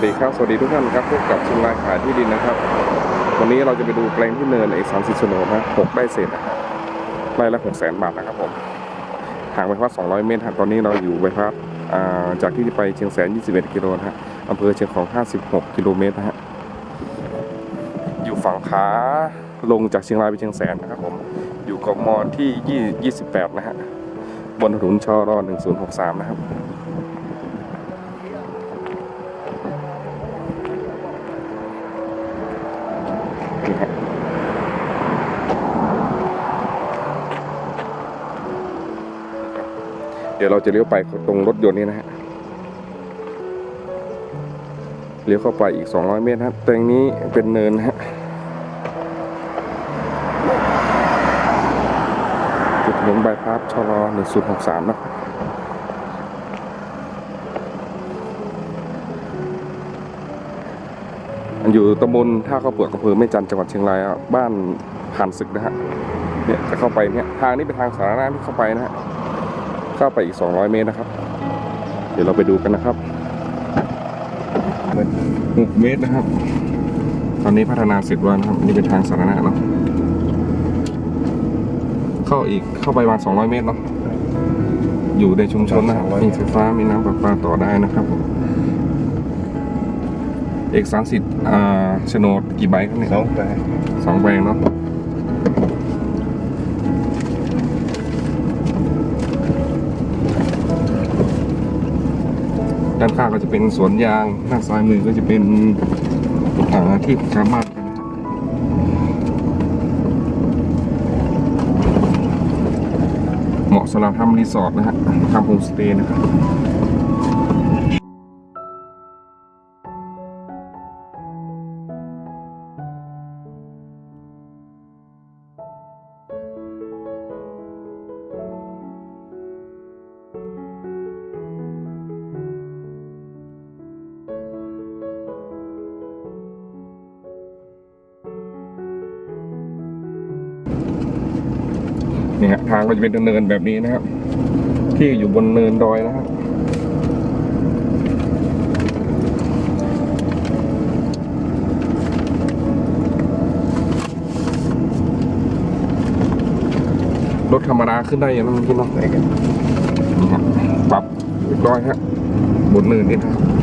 วัสดีครับ สวัสดีทุกท่านครับพบกับชิงรายขายที่ดินนะครับ วันนี้เราจะไปดูแปลงที่เนินเอกสารสิทธิ์โฉนดนะหกได้เศษนะไร่ละหกแสนบาทนะครับผมห่างไปพัก200เมตรตอนนี้เราอยู่ไปพักจากที่ไปเชียงแสน21กิโลนะฮะอำเภอเชียงของ56กิโลเมตรนะฮะอยู่ฝั่งขาลงจากเชียงรายไปเชียงแสนนะครับผมอยู่กมที่28นะฮะบนถนนชร1063นะครับ เดี๋ยวเราจะเลี้ยวไปตรงรถยนต์นี่นะฮะเลี้ยวเข้าไปอีก 200 เมตรนะครับตรงนี้เป็นเนินนะฮะจุดถนนบายพาสชล1063 นะครับมันอยู่ตำบลท่าข้าวเปลือกอำเภอแม่จันจังหวัดเชียงรายบ้านผ่านศึกนะฮะเนี่ยจะเข้าไปเนี่ยทางนี้เป็นทางสาธารณะที่เข้าไปนะฮะ เข้าไปอีก 200 เมตรนะครับ เดี๋ยวเราไปดูกันนะครับ6เมตรนะครับ ตอนนี้พัฒนาเสร็จแล้วนะครับ นี่เป็นทางสาธารณะเนาะเข้าอีกเข้าไปประมาณ200 เมตรเนาะอยู่ในชุมชนนะครับมีไฟฟ้ามีน้ำประปาต่อได้นะครับผมเอกสารสิทธิ์อ่าโฉนดกี่ใบครับเนี่ยสองแปดสองใบเนาะ เป็นสวนยางด้าซ้ายมือก็จะเป็นอ่าที่ชาวบ้านกันเหมาะสำหรับทำรีสอร์ทนะฮะทำโฮมสเตย์นะครับ นี่ฮะทางก็จะเป็นเนินแบบนี้นะครับ ที่อยู่บนเนินดอยนะครับรถธรรมดาขึ้นได้อย่างนั้นพี่น้องไหนกันนี่ฮะปรับเรียบร้อยฮะบนเนินนี่นะครับ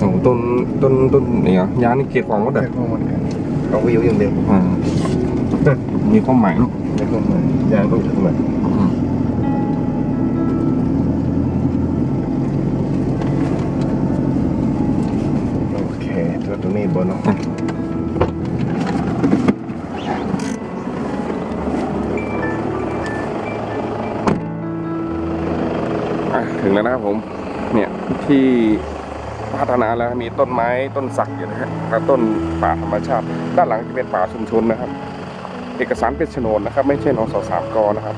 โอ้โห ต้นต้นต้นเนี่ยยางนี่เกล็ดของก็ได้แต่ข้อมูลกันเอาวิวอย่างเดียวอ่ามีความหมายเนอะได้ข้อมูลยางต้องถึงไหนอืมโอเคตัวตรงนี้บนเนาะอะถึงแล้วนะครับผม เนี่ยที่ พัฒนาแล้วมีต้นไม้ต้นสักอยู่นะฮะแล้วต้นป่าธรรมชาติ ด้านหลังจะเป็นป่าชุมชนนะครับ เอกสารเป็นโฉนดนะครับ ไม่ใช่นสสามกนะครับ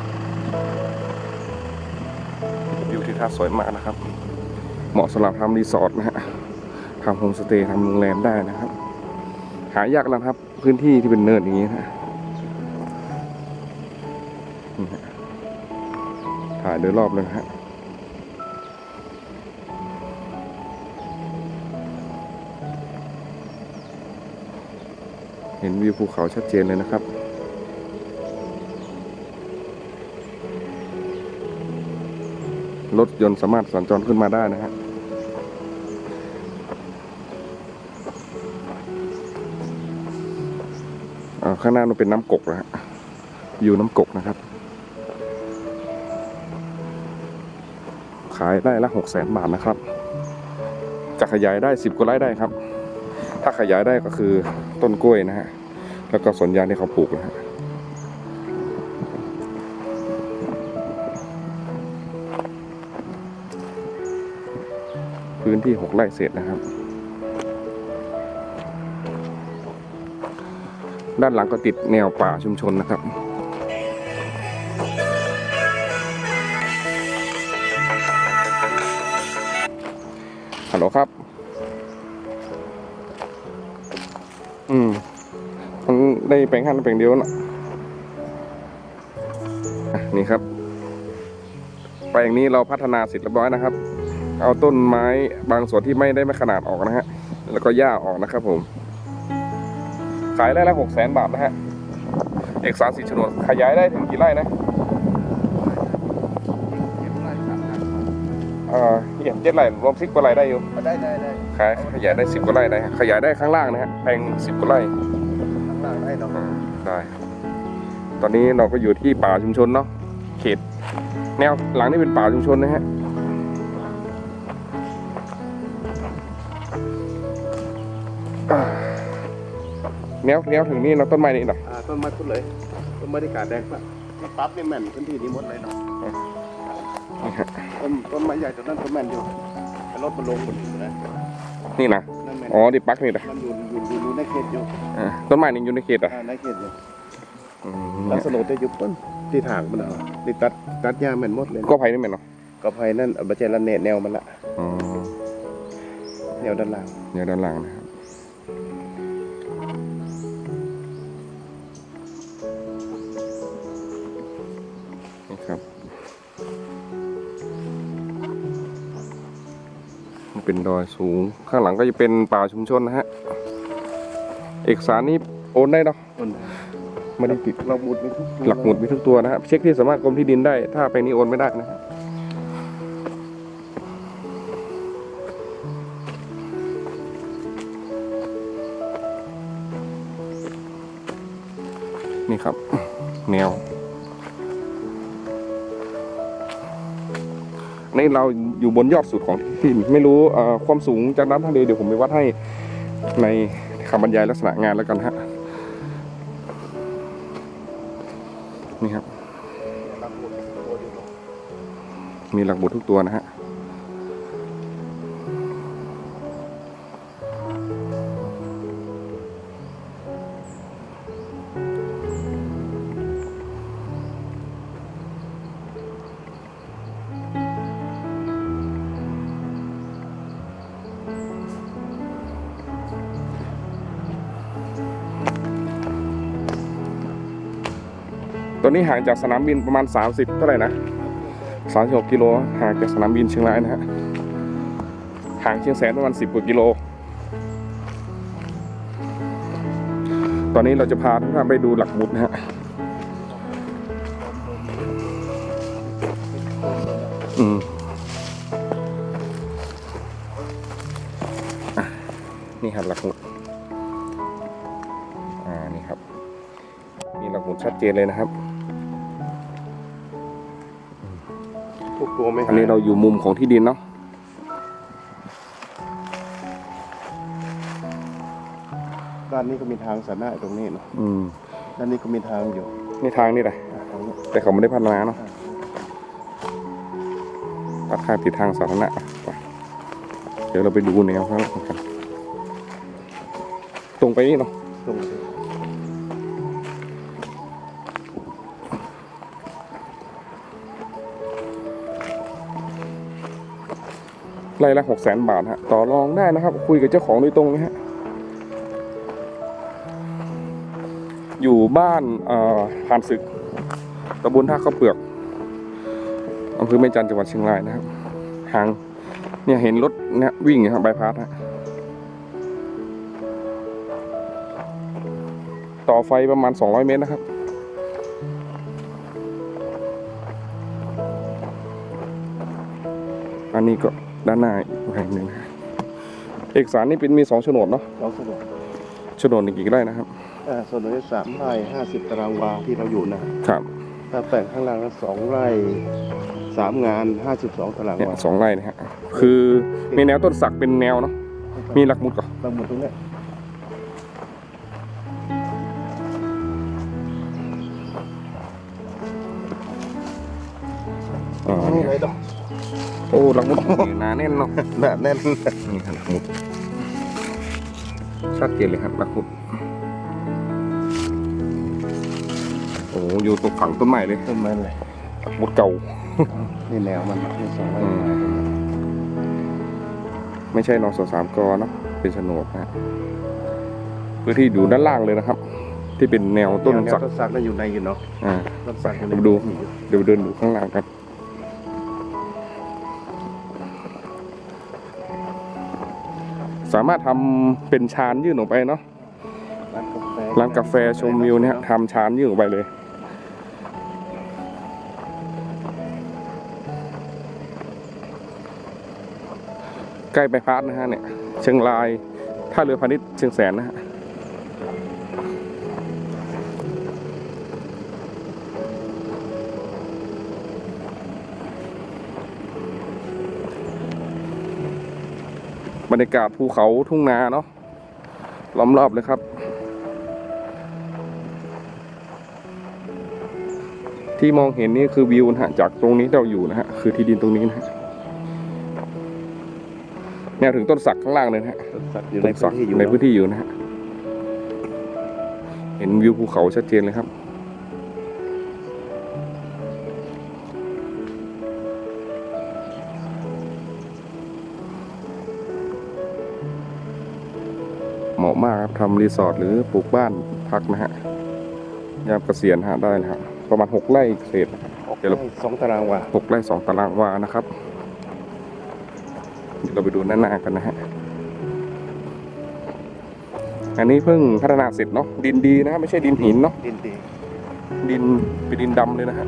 วิวที่ท่าสวยมากนะครับ เหมาะสำหรับทำรีสอร์ทนะฮะทำโฮมสเตย์ทำโรงแรมได้นะครับ หายากแล้วครับ พื้นที่ที่เป็นเนินอย่างนี้นะฮะถ่ายโดยรอบเลยฮะ เห็นวิวภูเขาชัดเจนเลยนะครับ รถยนต์สามารถสัญจรขึ้นมาได้นะฮะข้างหน้ามันเป็นน้ำกกนะฮะอยู่น้ำกกนะครับ ขายได้ละหกแสนบาทนะครับ จะขยายได้สิบกว่าไร่ได้ครับ ถ้าขยายได้ก็คือ ต้นกล้วยนะฮะ แล้วก็สวนยางที่เขาปลูกนะฮะพื้นที่หกไร่เศษนะครับ ด้านหลังก็ติดแนวป่าชุมชนนะครับฮัลโหลครับ อืม มันได้แปลงขั้นแปลงเดียวนะอะนี่ครับ แปลงนี้เราพัฒนาเสร็จเรียบร้อยนะครับ เอาต้นไม้บางส่วนที่ไม่ได้ไม่ขนาดออกนะฮะ แล้วก็หญ้าออกนะครับผม ขายได้ละหกแสนบาทนะฮะ เอกสารสิทธิ์โฉนดขยายได้ถึงกี่ไร่นะ เหี่ยเจ็ดไร่รวมสิบกว่าไร่ได้อยู่ได้ได้ได้ขายขยายได้สิบกว่าไร่ได้ฮะขยายได้ข้างล่างนะฮะแปลงสิบกว่าไร่ข้างล่างได้เนาะได้ตอนนี้เราก็อยู่ที่ป่าชุมชนเนาะเขต แนวหลังนี่เป็นป่าชุมชนนะฮะอ่าแนวแนวถึงนี่เนาะต้นไม้นี่เนาะอ่าต้นไม้พุ่นเลยต้นไม้ที่กาดแดงปะที่ปั๊บนี่แม่นพื้นที่นี้หมดเลยเนาะนี่ฮะ ต้นต้นไม้ใหญ่ต้นนั้นก็แม่นอยู่แต่รถมันลงบนอยู่นะนี่นะนั่นแม่นอ๋อดิปักนี่นะมันอยู่อยู่อยู่อยู่ในเขตอยู่อ่าต้นไม้นี่อยู่ในเขตเหรอะอ่าในเขตอยู่ลักษณะจะอยู่ต้นที่ทางมันเอาที่ตัดตัดหญ้าแม่นหมดเลยก็ไผ่นี่แม่นเนาะก็ไผ่นั่นเอาบัจเจละเนตแนวมันละอ๋อแนวด้านล่างแนวด้านหลังนะครับ เป็นดอยสูง ข้างหลังก็จะเป็นป่าชุมชนนะฮะ เอกสารนี้โอนได้เนาะต้นไม่ได้ติดเราหมุดนี่ทุกหลักหมุดมีทุกตัวนะครับเช็คที่สามารถกรมที่ดินได้ ถ้าไปนี้โอนไม่ได้นะฮะนี่ครับ แนว นี่เราอยู่บนยอดสุดของที่ไม่รู้ความสูงจากน้ำทะเลเดี๋ยวผมไปวัดให้ในคำบรรยายลักษณะงานแล้วกันฮะนี่ครับ มีหลักบุตรทุกตัวนะฮะ นี้ห่างจากสนามบินประมาณ 30เท่าไหร่นะ36กิโลห่างจากสนามบินเชียงรายนะฮะห่างเชียงแสนประมาณ 10กว่ากิโล ตอนนี้เราจะพาทุกท่านไปดูหลักบุตรนะฮะอืมนี่ครับหลักหมุดอ่า นี่ครับ มีหลักหมุดชัดเจนเลยนะครับ กตัวไม่หยอันนี้เราอยู่มุมของที่ดินเนาะด้านนี้ก็มีทางสาธารณะตรงนี้เนาะอืมด้านนี้ก็มีทางอยู่นี่ทางนี่แหละอ่าตรงนี้แต่เขาไม่ได้พัฒนาเนาะตัดข้างติดทางสาธารณะไปเดี๋ยวเราไปดูแนวข้างหลังกันตรงไปนี่เนาะ ไร่ละหกแสนบาทฮะต่อรองได้นะครับ คุยกับเจ้าของโดยตรงนะฮะอยู่บ้านผ่านศึกตำบลท่าข้าวเปลือกอำเภอแม่จันจังหวัดเชียงรายนะครับห่างเนี่ยเห็นรถเนี่ยวิ่งอยู่ครับบพาสฮะต่อไฟประมาณ 200 เมตรนะครับ อันนี้ก็ ด้านหน้าอีกแห่งหนึ่งนะเอกสารนี่เป็นมีสองโฉนดเนาะเราสะดวกโฉนดหนึ่งกี่ไร่นะครับอ่าส่วนนี้สามไร่ห้าสิบตารางวาที่เราอยู่นะครับ ถ้าแปลงข้างล่างก็สองไร่สามงานห้าสิบสองตารางเนี่ยวาสองไร่นะฮะคือมีแนวต้นสักเป็นแนวเนาะมีหลักหมุดก่อนเราหมดตรงเนี้ยอ๋อนี่เนี่ยเลยดอก โอ้หลักหมุดนี่หนาแน่นเนาะหนาแน่นนี่ครับหลักหมุดชัดเจนเลยครับหลักหมุดโอ้โหอยู่ตรงฝั่งต้นไม้เลยต้นไม้เลยหมดเก่านี่แนวมันนี่สองไร่อืมไม้ตรงนี้ไม่ใช่นสสามกเนาะเป็นโฉนดนะฮะพื้นที่อยู่ด้านล่างเลยนะครับ ที่เป็นแนวต้นแนวสักต้นสักนั่นอยู่ในอยู่เนาะอ่าต้นสักอยู่ในดูพื้นที่อยู่เดี๋ยวเดินดูข้างล่างกัน สามารถทำเป็นชานยื่นออกไปเนาะร้านกาแฟร้านกาแฟชมวิวเนี่ยทำชานยื่นออกไปเลยใกล้ไปพาร์ทนะฮะเนี่ยเชียงรายท่าเรือพาณิชย์เชียงแสนนะฮะ บรรยากาศภูเขาทุ่งนาเนาะล้อมรอบเลยครับ ที่มองเห็นนี่คือวิวนะฮะจากตรงนี้ที่เราอยู่นะฮะคือที่ดินตรงนี้นะฮะแนวถึงต้นสักข้างล่างเลยนะฮะต้นสักอยู่ต้ในนสัพื้กนที่อยู่ในเนาะพื้นที่อยู่นะฮะเห็นวิวภูเขาชัดเจนเลยครับ ทำรีสอร์ทหรือปลูกบ้านพักนะฮะยามเกษียณฮะได้นะฮะประมาณหกไร่เศษนะครับเดี๋ยวเราสองตารางวาหกไร่สองตารางวานะครับเดี๋ยวเราไปดูหน้าๆกันนะฮะอันนี้เพิ่งพัฒนาเสร็จเนาะดินดีนะฮะไม่ใช่ดินหินเนาะดินดีดินเป็นดินดำเลยนะฮะ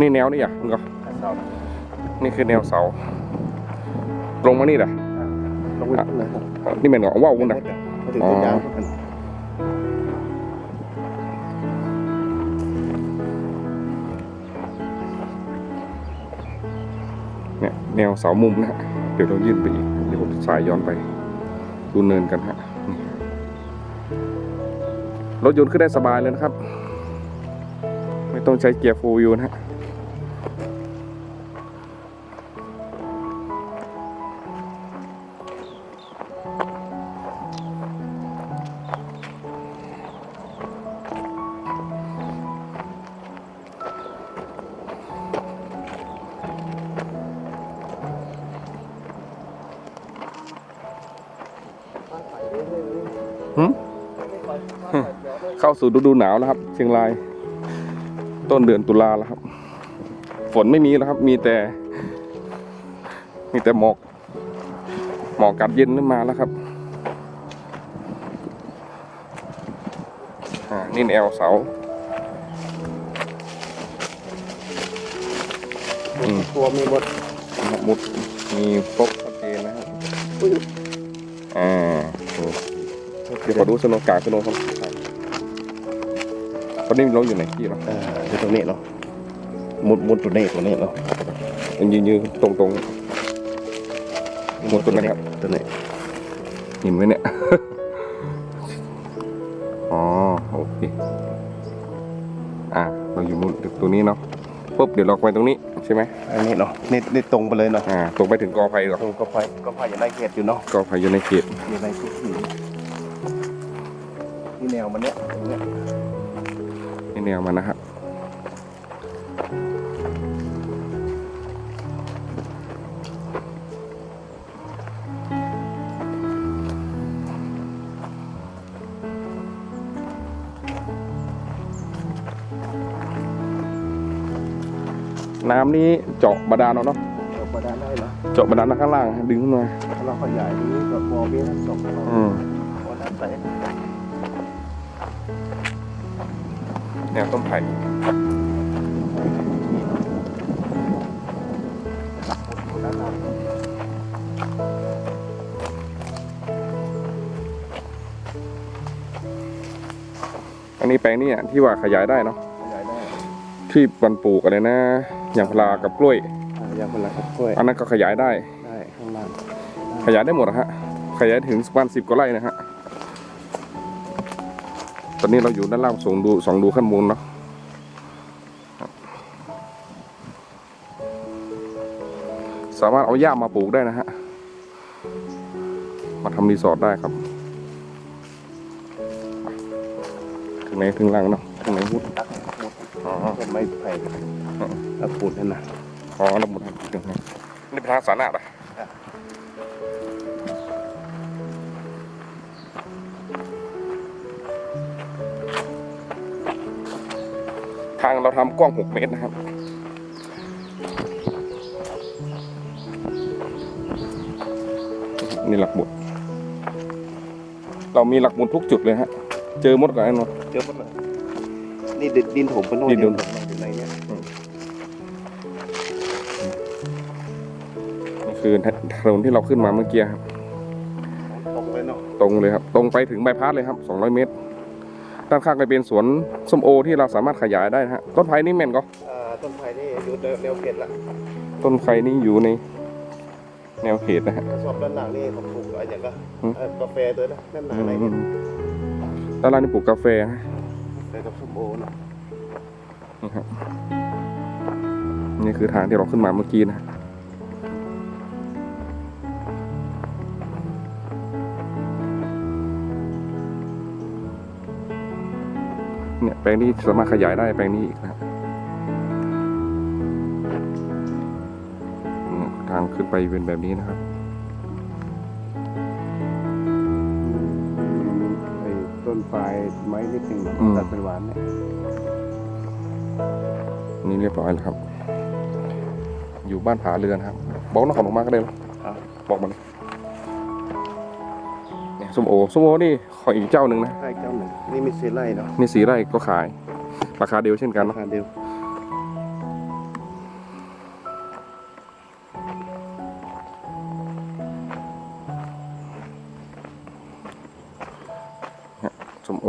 นี่แนวนี่อะมึงก็ข้าง นอกนี่คือแนวเสาตรงมานี่แหละลงไปเลยนี่เป็นของว่าวมึงนะมาถึงต้นยางกันเนี่ยแนวเสามุมนะฮะเดี๋ยวเรายื่นไปอีกเดี๋ยวผมสายย้อนไปดูเนินกันฮะนี่รถยนต์ขึ้นได้สบายเลยนะครับ ไม่ต้องใช้เกียร์โฟวิวนะฮะ เข้าสู่ฤดูหนาวแล้วครับเชียงราย ต้นเดือนตุลาแล้วครับ ฝนไม่มีแล้วครับ มีแต่ มีแต่หมอก หมอกกัดเย็นขึ้นมาแล้วครับอ่านี่แนวเสาอืมตัวมีหมดมุดมีครบชัดเจนนะครับอ่าโอ้เดี๋ยวขอดูสโนว์กลางสโนว์ครับตอ นนี้เราอยู่ไหนที่เนาะเอออยู่ตรงนี้เนาะมุดมุดตัวนี้ตัวนี้เนาะยังยืนยืนตรงตรงๆหมดตัวนะครับตัวนี้เห็นไหมเนี่ย อ๋อโอเค อ่าเราอยู่มุดตัวนี้เนาะปุ๊บเดี๋ยวเราไปตรงนี้ใช่ไหมอันนี้เนาะนี่นี่ตรงไปเลยเนาะอ่าตรงไปถึงกอไผ่หรอกตรงก็ไฟก็ไฟอยู่ในเขตอยู่เนาะกอไผ่อยู่ในเขตอยู่ในพื้นที่นี่แนวมันเนี้ยตรงเนี้ยนี่ แนวมันนะครับน้ำนี้เจาะบาดาลเอาเนาะเราประดานได้เนาะเจาะบาดาลข้างล่างดึงขึ้นมาถ้าเราขยายตรงนี้ก็มอเบี้ยทั้งสองเราอืมพอน้ำใสแนวต้นไผ่ด้านหลังอันนี้แปลงนี่อะที่ว่าขยายได้เนาะขยายได้ที่ปันปลูกอะไรนะอย่างพลากับกล้วยอ่ายางพาราครับกล้วย อันนั้นก็ขยายได้ได้ข้างล่างขยายได้หมดอะฮะขยายถึงประมาณสิบกว่าไร่นะฮะ ตอนนี้เราอยู่ด้านล่างส่งดูสองดูขั้นบนเนาะครับสามารถเอาหญ้ามาปลูกได้นะฮะทำรีสอร์ทได้ครับ ถึงไหนถึงหลังเนาะถึงไหนมุดตักหมดอ๋อต้นไม้ไผ่ตะปูดนั่นนะอ๋อระบุทางถึงไหนนี่เป็นทางสาธารณะเหรอางเราทำกว้าง 6 เมตรนะครับ นี่หลักหมุดเรามีหลักหมุดทุกจุดเลยฮะ เจอหมดก่อนไอ้นนท์เจอหมดเลยนี่ดินดินถมเป็นโน่นดินถมอยู่ในเนี้ยนี่คือถนนที่เราขึ้นมาเมื่อกี้ครับ ตรงไปเนาะ ตรงเลยครับ ตรงไปถึงใบายพัดเลยครับ 200 เมตร ด้านข้างก็เป็นสวนส้มโอที่เราสามารถขยายได้นะฮะต้นไผ่นี่แม่นก็อ่าต้นไผ่นี่อยู่แนวเขตละต้นไผ่นี่อยู่ในแนวเขตนะฮะกระสอบด้านหลังนี่เขาปลูกอะไรอย่างก็อืมเอ่อกาแฟตัวนะด้านหลังไหนเนี่ยด้านล่างนี่ปลูกกาแฟนะไปกับส้มโอเนาะนี่ครับนี่คือทางที่เราขึ้นมาเมื่อกี้นะ ลงนี้สามารถขยายได้แปลงนี้อีกนะฮะเนี่ยทางขึ้นไปเป็นแบบนี้นะครับไอ้ต้นปลายไม้นิดหนึ่งอืมตัดเป็นหวานเนี่ยนี่เรียบร้อยแล้วครับ อยู่บ้านผาเรือนครับ บอกน้องขอลงมาก็ได้หรอครับบอกมันเนี่ย ส้มโอส้มโอนี่ขออีกเจ้าหนึ่งนะใช่เจ้าหนึ่งนี่มีสีไร่เนาะมีสีไร่ก็ขาย ราคาเดียวเช่นกันราเนาะคาเดียวส้มโอ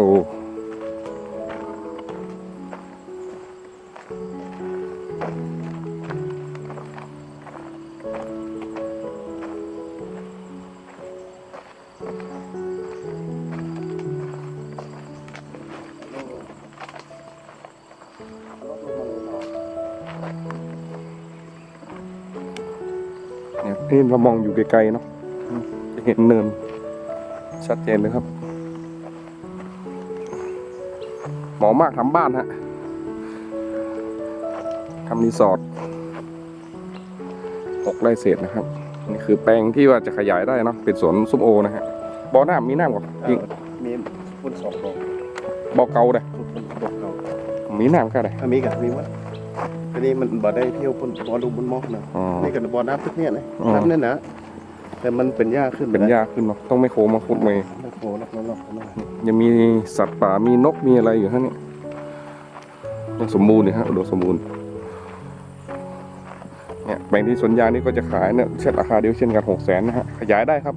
เนี่ นี่เรามองอยู่ไกลๆเนาะจะเห็นเนิน ชัดเจนเลยครับ หมอมากทำบ้านฮะทำรีสอร์ทหกไร่เศษนะครับ นี่คือแปลงที่ว่าจะขยายได้เนาะเป็นสวนส้มโอนะฮะบ่อน้ำมีน้ำก่อนเอ่ยิงอมีพุ่นสองดอกบ่อเก่าเลยพุ่นดอกเก่ามีน้ำก็ได้อะมีกันมีวัด ทีนี้มันบ่ได้เที่ยวพุ่นบ่อลูกบนหมอกนะอ๋อ นี่กันบ่อน้ำทุกเนี่ยนะอ๋อ น้ำเนี่ยนะแต่มันเป็นหญ้าขึ้นเป็นหญ้าขึ้นเนาะต้องไม่โคมาขุดเมย์โอ้โหลักลักลักยังมีสัตว์ป่ามีนกมีอะไรอยู่ฮะเนี่ยยังสมบูรณ์อยู่ฮะอุดมสมบูรณ์เนี่ยแปลงที่สวนยางนี่ก็จะขายเนี่ยเช่นราคาเดียวเช่นกันหกแสนนะฮะขยายได้ครับ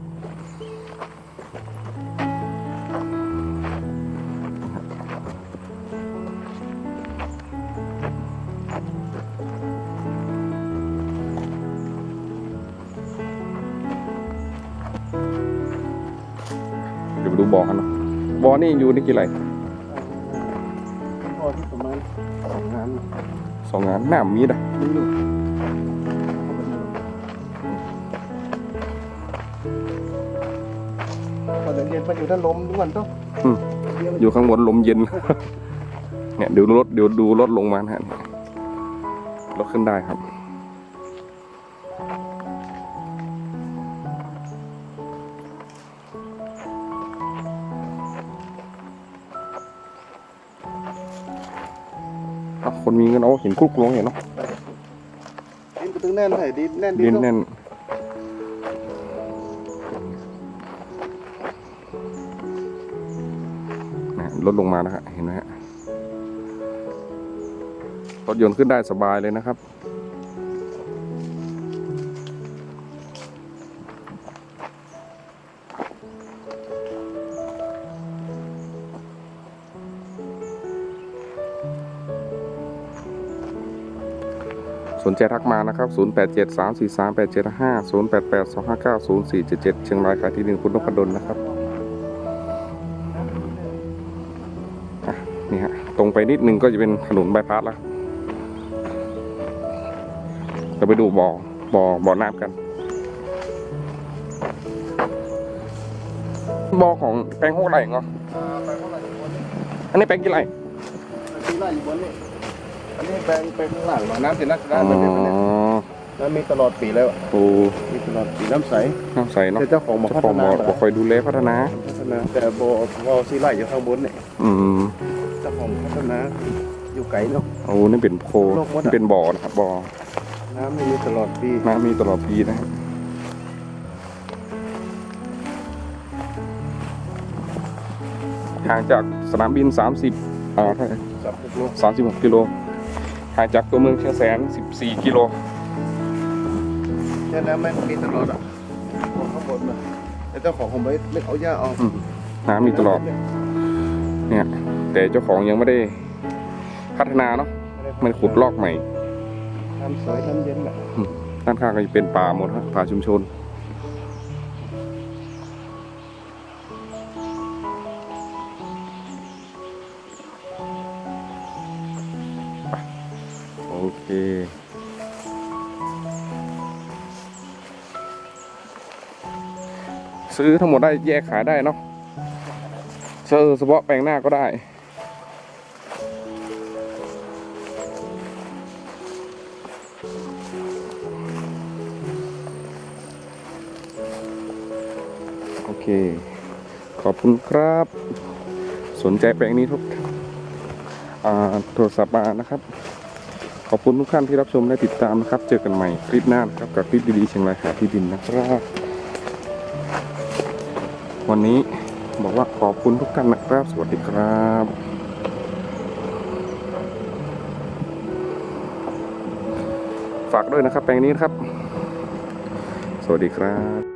บ่อนี่อยู่ในกี่ไร่พอที่ประมาณสองงานสองงานน้ำมีดะนี่อยู่พอเดินเย็นไปอยู่ด้านลมทุกวันต้องอยู่ข้างบนลมเย็น เนี่ยเดี๋ยวรถเดี๋ยวดูรถลงมานะฮะรถขึ้นได้ครับ เงินเอาเห็นกุ๊กลงเห็นเนาะดินก็ตึงแน่นเลยดินแน่นดินเนาะแน่นนะลดลงมานะฮะเห็นไหมฮะรถยนต์ขึ้นได้สบายเลยนะครับ สนใจทักมานะครับ 0873438755 0882590477 เชียงรายขายที่ดินคุณนพดลนะครับนี่ฮะตรงไปนิดนึงก็จะเป็นถนนบายพาสแล้วเราไปดูบ่อบ่อบ่อน้ำกันบ่อของแปลงหกไร่เหลงเท่าไหร่อยู่บนนี้อันนี้แปลงกี่ไร่ที่ไร่อยู่บนนี้อันนี้ แปลงแปลงข้างล่างหน่อยน้ำสิน้ำอ๋น้ำมันเป็นแบบนี้อน้ำมีตลอดปีแล้วอะโอ้มีตลอดปีน้ำใส น้ำใสเนาะแต่เจ้าของมาเจ้าพัขฒองบนาอกบอกคอยดูแลพัฒนา พัฒนาแต่บ่บ่ซีไร่อยู่ข้างบนเนี่ยอืมเจ้าของพัฒนาอยู่ไกลเนาะ โอ้นี่เป็นโพโลกมดอะ นี่เป็นบ่อนะครับบ่อน้ำไม่มีตลอดปีน้ำมีตลอดปีนะครับห่างจากสนามบิน 30อ่าเท่าไหร่ สับโลก36 กิโล ห่างจากตัวเมืองเชียงแสน 14 กิโลแค่น้ำไม่มีตลอดอะของข้างบนมาแต่เจ้าของผมไม่ไม่เอาหญ้าออกอืมน้ำมีตลอด เนี่ยแต่เจ้าของยังไม่ได้พัฒนาเนาะมันขุดลอกใหม่น้ำสวยน้ำเย็นอะด้านข้างก็จะเป็นป่าหมดครับป่าชุมชน เคซื้อทั้งหมดได้แยกขายได้เนาะซื้อเฉพาะแปลงหน้าก็ได้ โอเค ขอบคุณครับ สนใจแปลงนี้ทุกอ่าโทรศัพท์มานะครับ ขอบคุณทุกท่านที่รับชมและติดตามนะครับ เจอกันใหม่คลิปหน้านะครับกับคลิปดีๆเชียงรายหาที่ดินนะครับ วันนี้บอกว่าขอบคุณทุกท่านนะครับ สวัสดีครับฝากด้วยนะครับแปลงนี้นะครับ สวัสดีครับ